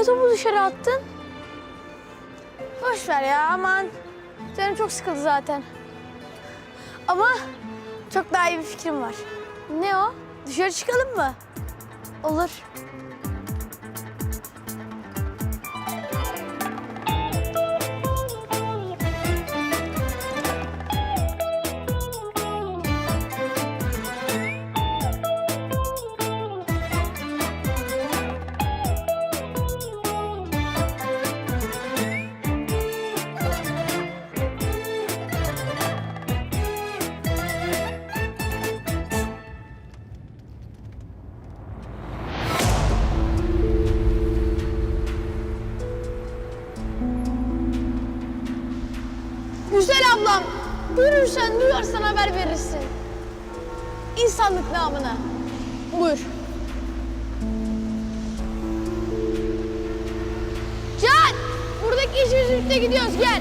niye topu dışarı attın? Boş ver ya aman. Canım çok sıkıldı zaten. Ama çok daha iyi bir fikrim var. Ne o? Dışarı çıkalım mı? Olur. Görürsen, duyarsan haber verirsin. İnsanlık namına. Buyur. Can! Buradaki işimiz birlikte gidiyoruz. Gel.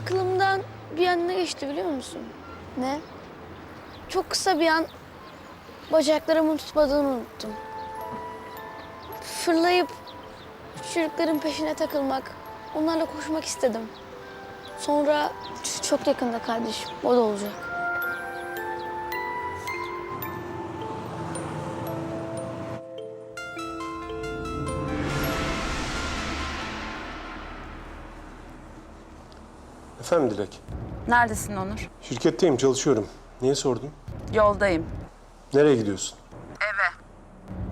Aklımdan bir an ne geçti biliyor musun? Ne? Çok kısa bir an bacaklarımın tutmadığını unuttum. Fırlayıp çocukların peşine takılmak, onlarla koşmak istedim. Sonra çok yakında kardeşim, o da olacak. Efendim Dilek. Neredesin Onur? Şirketteyim, çalışıyorum. Niye sordun? Yoldayım. Nereye gidiyorsun?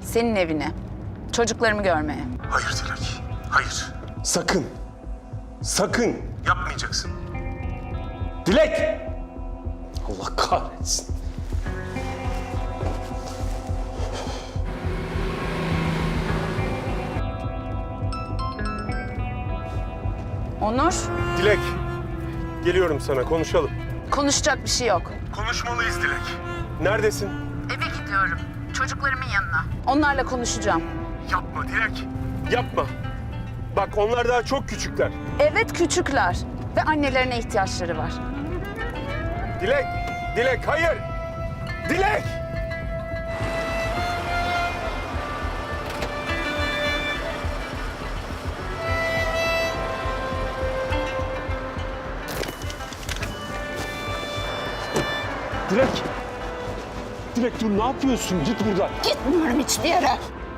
Senin evine. Çocuklarımı görmeye. Hayır Dilek. Hayır. Sakın. Sakın. Yapmayacaksın. Dilek! Allah kahretsin. Onur, Dilek. Geliyorum sana, konuşalım. konuşacak bir şey yok. Konuşmalıyız Dilek. Neredesin? Eve gidiyorum. Çocuklarımın yanına. Onlarla konuşacağım. Yapma Dilek. Yapma. Bak onlar daha çok küçükler. Evet küçükler ve annelerine ihtiyaçları var. Dilek. Dilek hayır. Dilek. Dilek. Dilek dur ne yapıyorsun? Git buradan. Gitmiyorum hiçbir yere.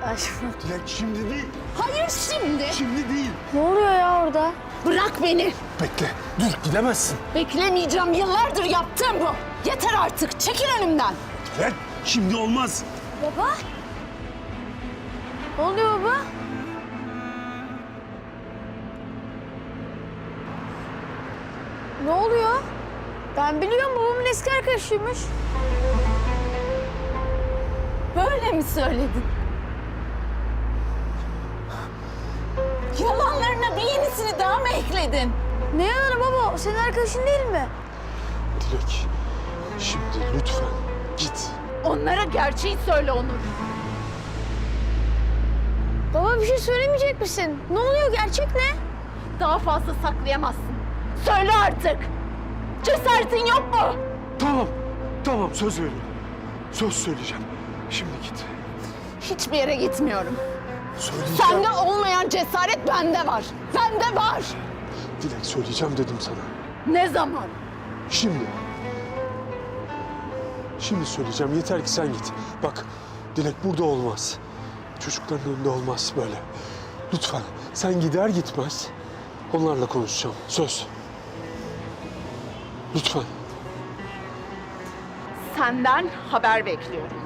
Aşkım. Dilek şimdi değil. Hayır şimdi. Şimdi değil. Ne oluyor ya orada? Bırak beni. Bekle. Dur gidemezsin. Beklemeyeceğim. Yıllardır yaptığım bu. Yeter artık. Çekil önümden. Dilek şimdi olmaz. Baba? Ne oluyor baba? Ne oluyor? Ben biliyorum babamın eski arkadaşıymış. Böyle mi söyledin? Yalanlarına bir yenisini daha mı ekledin? Ne yalanı baba? O senin arkadaşın değil mi? Dilek, şimdi lütfen git. Onlara gerçeği söyle Onur. Baba bir şey söylemeyecek misin? Ne oluyor? Gerçek ne? Daha fazla saklayamazsın. Söyle artık. Cesaretin yok mu? Tamam, tamam söz veriyorum. Söz söyleyeceğim. Şimdi git. Hiçbir yere gitmiyorum. Söyleyeceğim. Sende olmayan cesaret bende var. Bende var. Dilek söyleyeceğim dedim sana. Ne zaman? Şimdi. Şimdi söyleyeceğim. Yeter ki sen git. Bak Dilek burada olmaz. Çocukların önünde olmaz böyle. Lütfen sen gider gitmez onlarla konuşacağım. Söz. Lütfen. Senden haber bekliyorum.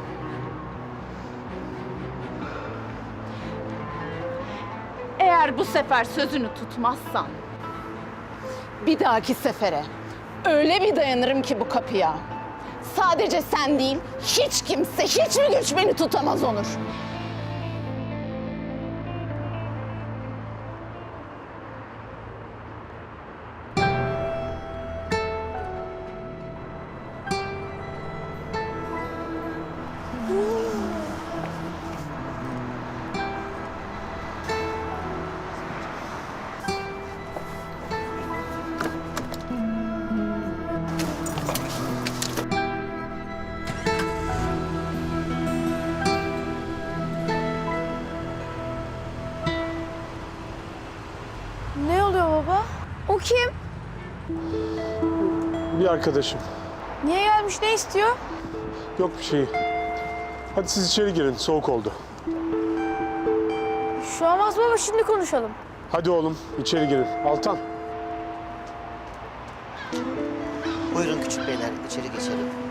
Eğer bu sefer sözünü tutmazsan Bir dahaki sefere öyle bir dayanırım ki bu kapıya. Sadece sen değil, hiç kimse, hiçbir güç beni tutamaz Onur. Arkadaşım. Niye gelmiş? Ne istiyor? Yok bir şey. Hadi siz içeri girin. Soğuk oldu. Şu an az baba şimdi konuşalım. Hadi oğlum içeri girin. Altan. Buyurun küçük beyler içeri geçelim.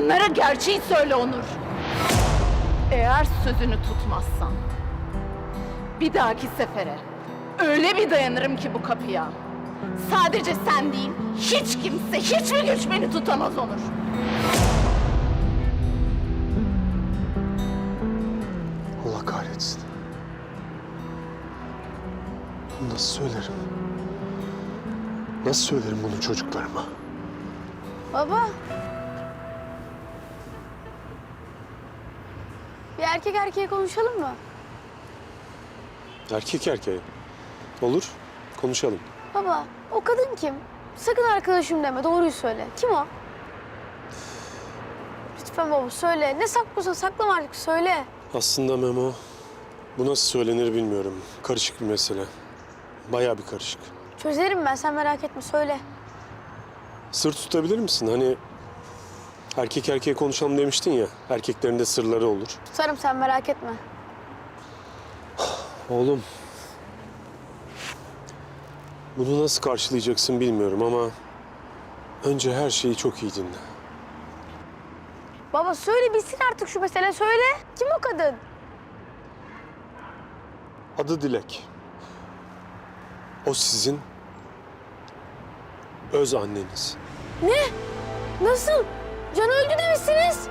Onlara gerçeği söyle Onur. Eğer sözünü tutmazsan bir dahaki sefere öyle bir dayanırım ki bu kapıya. Sadece sen değil, hiç kimse, hiçbir güç beni tutamaz Onur. Allah kahretsin. Nasıl söylerim? Nasıl söylerim bunu çocuklarıma? Baba. Erkek erkeğe konuşalım mı? Erkek erkeğe. Olur. Konuşalım. Baba, o kadın kim? Sakın arkadaşım deme, doğruyu söyle. Kim o? Lütfen baba söyle. Ne saklıyorsan saklama artık söyle. Aslında Memo, bu nasıl söylenir bilmiyorum. Karışık bir mesele. Bayağı bir karışık. Çözerim ben, sen merak etme söyle. Sır tutabilir misin? Hani erkek erkeğe konuşalım demiştin ya. Erkeklerin de sırları olur. Tutarım sen merak etme. Oğlum. Bunu nasıl karşılayacaksın bilmiyorum ama... Önce her şeyi çok iyi dinle. Baba söyle bilsin artık şu mesele söyle. Kim o kadın? Adı Dilek. O sizin öz anneniz. Ne? Nasıl? Can öldü demişsiniz.